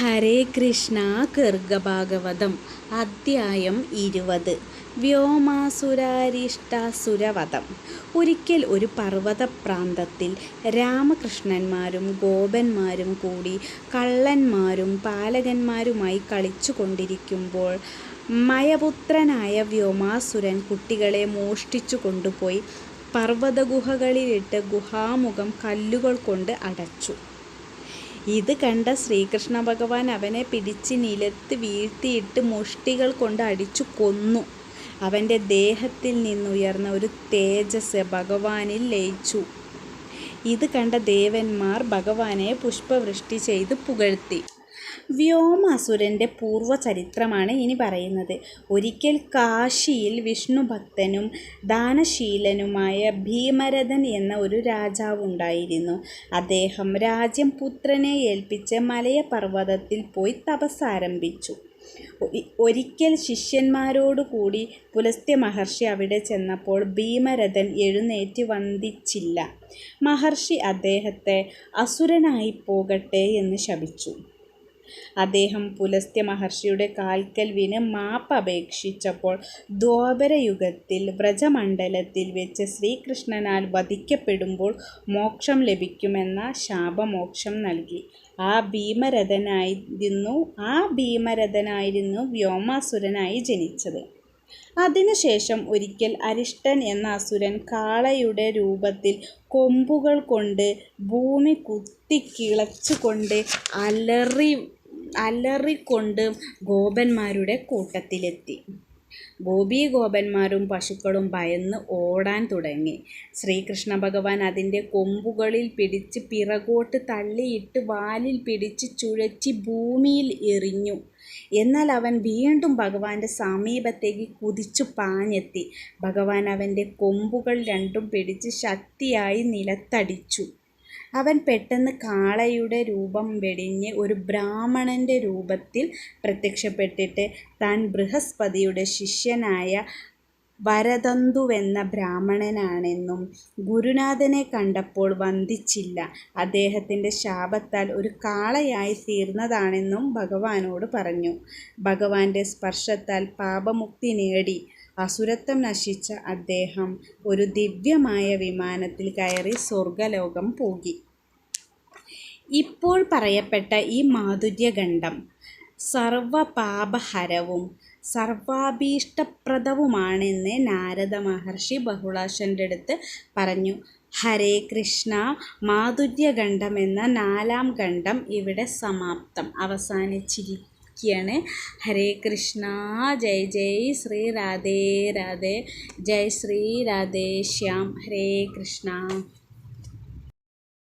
ഹരേ കൃഷ്ണ ഗർഗഭാഗവതം അദ്ധ്യായം ഇരുപത്. വ്യോമാസുരാരിഷ്ടാസുരവധം. ഒരിക്കൽ ഒരു പർവത പ്രാന്തത്തിൽ രാമകൃഷ്ണന്മാരും ഗോപന്മാരും കൂടി കള്ളന്മാരും പാലകന്മാരുമായി കളിച്ചു കൊണ്ടിരിക്കുമ്പോൾ മയപുത്രനായ വ്യോമാസുരൻ കുട്ടികളെ മോഷ്ടിച്ചു കൊണ്ടുപോയി പർവതഗുഹകളിലിട്ട് ഗുഹാമുഖം കല്ലുകൾ കൊണ്ട് അടച്ചു. ഇത് കണ്ട ശ്രീകൃഷ്ണ ഭഗവാൻ അവനെ പിടിച്ച് നിലത്ത് വീഴ്ത്തിയിട്ട് മുഷ്ടികൾ കൊണ്ട് അടിച്ചു കൊന്നു. അവന്റെ ദേഹത്തിൽ നിന്നുയർന്ന ഒരു തേജസ് ഭഗവാനിൽ ലയിച്ചു. ഇത് കണ്ട ദേവന്മാർ ഭഗവാനെ പുഷ്പവൃഷ്ടി ചെയ്ത് പുകഴ്ത്തി. വ്യോമാസുരന്റെ പൂർവചരിത്രമാണ് ഇനി പറയുന്നത്. ഒരിക്കൽ കാശിയിൽ വിഷ്ണുഭക്തനും ദാനശീലനുമായ ഭീമരഥൻ എന്ന ഒരു രാജാവുണ്ടായിരുന്നു അദ്ദേഹം രാജ്യം പുത്രനെ ഏൽപ്പിച്ച് മലയപർവതത്തിൽ പോയി തപസ് ആരംഭിച്ചു. ഒരിക്കൽ ശിഷ്യന്മാരോടുകൂടി പുലസ്ത്യ മഹർഷി അവിടെ ചെന്നപ്പോൾ ഭീമരഥൻ എഴുന്നേറ്റ് വന്ദിച്ചില്ല. മഹർഷി അദ്ദേഹത്തെ അസുരനായി പോകട്ടെ എന്ന് ശപിച്ചു. അദ്ദേഹം പുലസ്ത്യ മഹർഷിയുടെ കാൽക്കൽവിന് മാപ്പ് അപേക്ഷിച്ചപ്പോൾ ദ്വാപരയുഗത്തിൽ വ്രജമണ്ഡലത്തിൽ വെച്ച് ശ്രീകൃഷ്ണനാൽ വധിക്കപ്പെടുമ്പോൾ മോക്ഷം ലഭിക്കുമെന്ന ശാപമോക്ഷം നൽകി. ആ ഭീമരഥനായിരുന്നു ആ ഭീമരഥനായിരുന്നു വ്യോമാസുരനായി ജനിച്ചത്. അതിനുശേഷം ഒരിക്കൽ അരിഷ്ടൻ എന്ന അസുരൻ കാളയുടെ രൂപത്തിൽ കൊമ്പുകൾ കൊണ്ട് ഭൂമി കുത്തി കുത്തിക്കിളച്ചുകൊണ്ട് അലറി അലറിക്കൊണ്ട് ഗോപന്മാരുടെ കൂട്ടത്തിലെത്തി. ഗോപീഗോപന്മാരും പശുക്കളും ഭയന്ന് ഓടാൻ തുടങ്ങി. ശ്രീകൃഷ്ണ ഭഗവാൻ അതിന്റെ കൊമ്പുകളിൽ പിടിച്ച് പിറകോട്ട് തള്ളിയിട്ട് വാലിൽ പിടിച്ച് ചുഴച്ചി ഭൂമിയിൽ എറിഞ്ഞു. എന്നാൽ അവൻ വീണ്ടും ഭഗവാന്റെ സമീപത്തേക്ക് കുതിച്ചു പാഞ്ഞെത്തി. ഭഗവാൻ അവന്റെ കൊമ്പുകൾ രണ്ടും പിടിച്ച് ശക്തിയായി നിലത്തടിച്ചു. അവൻ പെട്ടെന്ന് കാളയുടെ രൂപം വെടിഞ്ഞ് ഒരു ബ്രാഹ്മണന്റെ രൂപത്തിൽ പ്രത്യക്ഷപ്പെട്ടിട്ട് താൻ ബൃഹസ്പതിയുടെ ശിഷ്യനായ വരതന്തുവെന്ന ബ്രാഹ്മണനാണെന്നും ഗുരുനാഥനെ കണ്ടപ്പോൾ വന്ദിച്ചില്ല. അദ്ദേഹത്തിന്റെ ശാപത്താൽ ഒരു കാളയായി തീർന്നതാണെന്നും ഭഗവാനോട് പറഞ്ഞു. ഭഗവാന്റെ സ്പർശത്താൽ പാപമുക്തി നേടി. അസുരത്വം നശിച്ച അദ്ദേഹം ഒരു ദിവ്യമായ വിമാനത്തിൽ കയറി സ്വർഗലോകം പോകി. ഇപ്പോൾ പറയപ്പെട്ട ഈ മാധുര്യഖണ്ഡം സർവപാപഹരവും സർവാഭീഷ്ടപ്രദവുമാണെന്ന് നാരദ മഹർഷി ബഹുളാശന്റെ അടുത്ത് പറഞ്ഞു. ഹരേ കൃഷ്ണ മാധുര്യഖണ്ഡം എന്ന നാലാം ഖണ്ഡം ഇവിടെ സമാപ്തം. അവസാനിച്ചിരിക്കും ഇരിക്കുകയാണ്. ഹരേ കൃഷ്ണ ജയ് ജയ് ശ്രീ രാധേ രാധേ ജയ് ശ്രീ രാധേ ശ്യാം. ഹരേ കൃഷ്ണ.